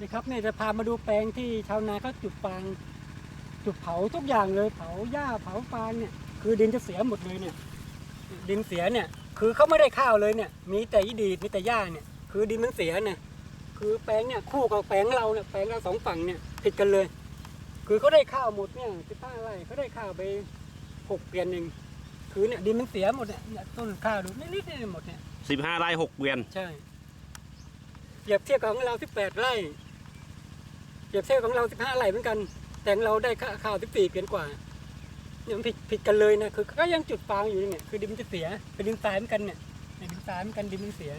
นี่ครับเนี่ยจะพามาดูแปลงที่ชาวนาเขาจุดฟาง จุดเผาทุกอย่างเลยเผาหญ้าเผาฟางเนี่ยคือดินจะเสียหมดเลยเนี่ย ดินเสียเนี่ย คือเขาไม่ได้ข้าวเลยเนี่ย มีแต่อีดีดมีแต่หญ้าเนี่ย คือดินมันเสียเนี่ยคือแปลงเนี่ยคู่กับแปลงเราเนี่ยแปลงเราสองฝั่งเนี่ยผิดกันเลย คือเขาได้ข้าวหมดเนี่ยสิบห้าไร่เขาได้ข้าวไปหกเปลี่ยนหนึ่งคือเนี่ยดินมันเสียหมดเนี่ยเนี่ยต้นข้าวดูนิดๆเนี่ยหมดเนี่ยสิบห้าไร่หกเกวียนใช่เปรียบเทียบกับของเราที่แปดไร่เป รียบเทียบของเราสิบห้าไร่เหมือนกัน แต่เราได้ข้าวที่สี่เพียนกว่าเนี่ยมันผิดผิดกันเลยนะคือก็ยังจุดฟางอยู่เนี่ยคือดินมันจะเสียเป็นดินทรายเหมือนกันเนี่ยดินทรายเหมือนกันดินมันเสีย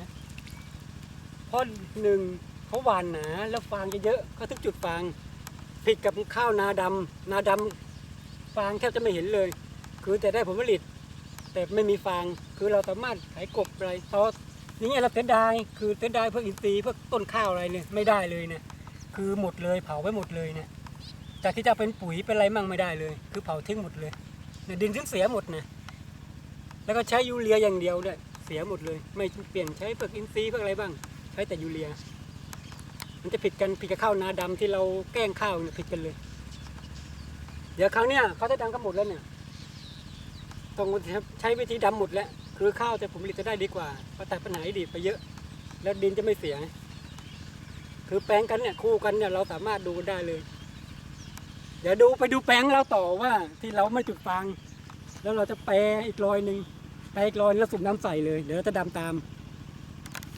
เพราะหนึ่งเขาหวานหนาแล้วฟางเยอะๆเขาถึงจุดฟางผิดกับข้าวนาดำนาดำฟางแทบจะไม่เห็นเลย คือแต่ได้ผลผลิต แต่ไม่มีฟางคือเราสามารถขายกบอะไรตออย่างเงี้ยเราเสียดายคือเสียดายพวกอินทรีย์พวกต้นข้าวอะไรเนี่ยไม่ได้เลยเนี่ย คือหมดเลยเผาไปหมดเลยเนี่ยจากที่จะเป็นปุ๋ยเป็นอะไรมั่งไม่ได้เลย คือเผาทิ้งหมดเลยเนี่ยดินทิ้งเสียหมดนะแล้วก็ใช้ยูเรียอย่างเดียวด้วยเสียหมดเลย ไม่เปลี่ยนใช้พวกอินทรีย์พวกอะไรบ้าง ใช้แต่ยูเรีย มันจะผิดกันผิดกับข้าวนาดำที่เราแกล้งข้าวเนี่ยผิดกันเลย เดี๋ยวครั้งเนี้ยเขาจะดังกันหมดแล้วเนี่ยต้องใช้วิธีดำหมดแล้ว คือข้าวแต่ผลผลิตจะได้ดีกว่าเพราะตัดปัญหาดีไปเยอะ แล้วดินจะไม่เสีย คือแปลงกันเนี่ยคู่กันเนี่ยเราสามารถดูได้เลย เดี๋ยวดูไปดูแปลงเราต่อว่าที่เราไม่จุดฟางแล้วเราจะแปลอีกรอยหนึ่งแปลอีกรอยแล้วสุ่มน้ำใส่เลย เดี๋ยวจะดำตาม